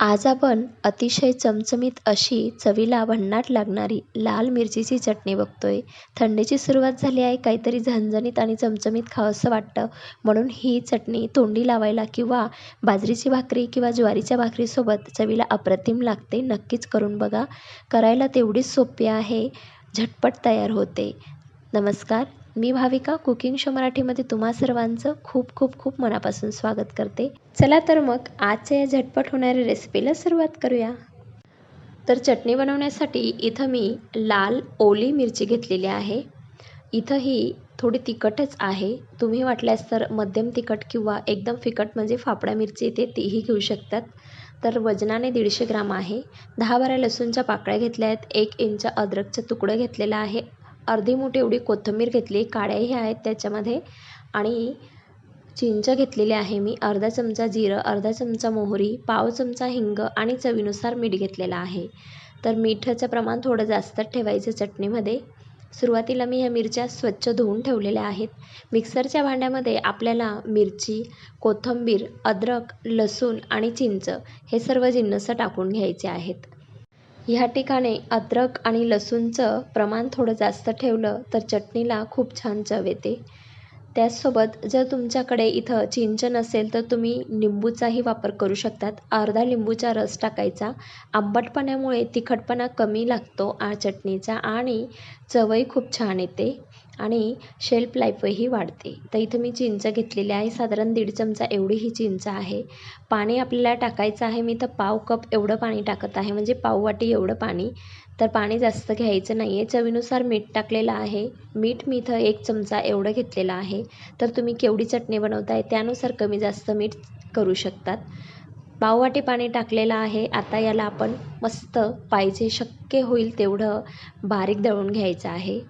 आज आपण अतिशय चमचमीत अशी चवीला भन्नाट लागणारी लाल मिरचीची चटणी बघतोय. थंडीची सुरुवात झाली आहे काहीतरी झणझणीत आणि चमचमीत खावंसं वाटतं. म्हणून ही चटणी तोंडी लावायला किंवा बाजरीची भाकरी किंवा ज्वारीच्या भाकरीसोबत चवीला अप्रतिम लागते नक्कीच करून बघा. करायला तेवढीच सोपी आहे. झटपट तयार होते. नमस्कार. मी भाविका कुकिंग शो मराठीमध्ये तुम्हा सर्वांचं खूप खूप खूप मनापासून स्वागत करते. चला तर मग आजच्या या झटपट होणाऱ्या रेसिपीला सुरुवात करूया. तर चटणी बनवण्यासाठी इथं मी लाल ओली मिरची घेतलेली आहे. इथं ही थोडी तिखटच आहे. तुम्ही वाटल्यास तर मध्यम तिखट किंवा एकदम फिकट म्हणजे फाफडा मिरची येते तीही घेऊ शकतात. तर वजनाने दीडशे ग्राम आहे. दहा बारा लसूणच्या पाकळ्या घेतल्या आहेत. एक इंच अद्रकचं तुकडं घेतलेला आहे. अर्धी मूठ एवढी कोथिंबीर घेतली काड्याही आहेत त्याच्यामध्ये. आणि चिंच घेतलेली आहे मी अर्धा चमचा जिरं अर्धा चमचा मोहरी पाव चमचा हिंग आणि चवीनुसार मीठ घेतलेलं आहे. तर मिठाचं प्रमाण थोडं जास्त ठेवायचं चटणीमध्ये. सुरुवातीला मी ह्या मिरच्या स्वच्छ धुवून ठेवलेल्या आहेत. मिक्सरच्या भांड्यामध्ये आपल्याला मिरची कोथिंबीर अद्रक लसूण आणि चिंच हे सर्व जिन्नसं टाकून घ्यायचे आहेत. ह्या ठिकाणी अद्रक आणि लसूणचं प्रमाण थोडं जास्त ठेवलं तर चटणीला खूप छान चव येते. त्याचसोबत जर तुमच्याकडे इथं चिंच नसेल तर तुम्ही लिंबूचाही वापर करू शकतात. अर्धा लिंबूचा रस टाकायचा. आंबटपणामुळे तिखटपणा कमी लागतो आ चटणीचा आणि चवही खूप छान येते. आणि शेल्फ लाईफही वाढते. तर इथं मी चिंच घेतलेली आहे. साधारण दीड चमचा एवढी ही चिंच आहे. पाणी आपल्याला टाकायचं आहे. मी तर पाव कप एवढं पाणी टाकत आहे. म्हणजे पाव वाटी एवढं पाणी. तर पाणी जास्त घ्यायचं नाही आहे चवीनुसार मीठ टाकलेलं आहे. मीठ मी इथं एक चमचा एवढं घेतलेलं आहे. तर तुम्ही केवढी चटणी बनवताय त्यानुसार कमी जास्त मीठ करू शकतात. पाववाटी पाणी टाकलेलं आहे. आता याला आपण मस्त पाहिजे शक्य होईल तेवढं बारीक दळून घ्यायचं आहे.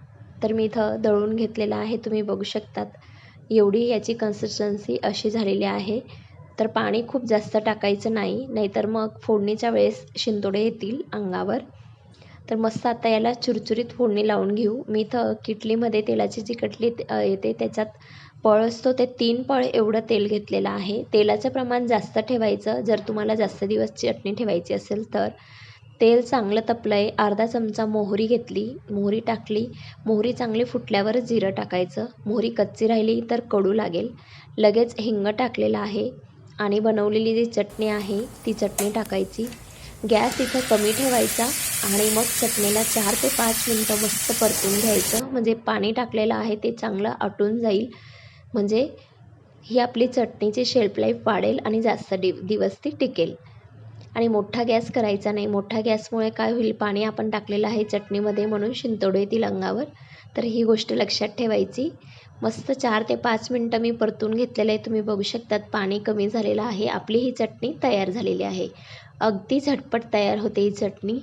तर मी इथं दळून घेतलेलं आहे तुम्ही बघू शकतात. एवढी याची कन्सिस्टन्सी अशी झालेली आहे. तर पाणी खूप जास्त टाकायचं नाही नाहीतर मग फोडणीच्या वेळेस शिंतोडे येतील अंगावर. तर मस्त आता याला चुरचुरीत फोडणी लावून घेऊ. मी इथं किटलीमध्ये तेलाची जी कटली येते. त्याच्यात पळ असतो ते तीन पळ एवढं तेल घेतलेलं आहे. तेलाचं प्रमाण जास्त ठेवायचं. जर तुम्हाला जास्त दिवस चटणी ठेवायची असेल तर. तेल चांगलं तपलं आहे अर्धा चमचा मोहरी घेतली मोहरी टाकली मोहरी चांगली फुटल्यावरच जिरं टाकायचं मोहरी कच्ची राहिली तर कडू लागेल. लगेच हिंग टाकलेलं आहे आणि बनवलेली जी चटणी आहे ती चटणी टाकायची. गॅस इथं कमी ठेवायचा आणि मग चटणीला चार ते पाच मिनटं मस्त परतून घ्यायचं. म्हणजे पाणी टाकलेलं आहे ते चांगलं आटून जाईल. म्हणजे ही आपली चटणीची शेल्फ लाईफ वाढेल आणि जास्त दि दिवस ती टिकेल. आणि मोठा गॅस करायचा नाही. मोठा गॅसमुळे काय होईल? पाणी आपण टाकलेलं आहे चटणीमध्ये म्हणून शिंतोडे येतील अंगावर. तर ही गोष्ट लक्षात ठेवायची. मस्त चार ते पाच मिनटं मी परतून घेतलेलं आहे. तुम्ही बघू शकतात पाणी कमी झालेलं आहे. आपली ही चटणी तयार झालेली आहे. अगदी झटपट तयार होते ही चटणी.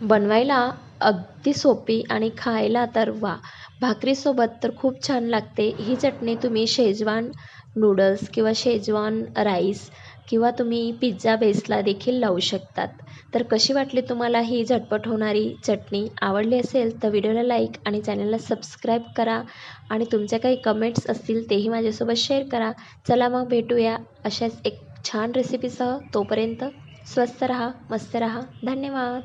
बनवायला अगदी सोपी आणि खायला तर वा. भाकरीसोबत तर खूप छान लागते. ही चटणी तुम्ही शेजवान नूडल्स किंवा शेजवान राईस किंवा तुम्ही पिझ्झा बेसला देखील लावू शकतात. तर कशी वाटली तुम्हाला ही झटपट होणारी चटणी? आवडली असेल तर व्हिडिओला लाईक आणि चॅनलला सबस्क्राईब करा. आणि तुमचे काही कमेंट्स असतील तेही माझ्यासोबत शेअर करा. चला मग भेटूया अशाच एक छान रेसिपीसह तोपर्यंत स्वस्त रहा मस्त रहा. धन्यवाद.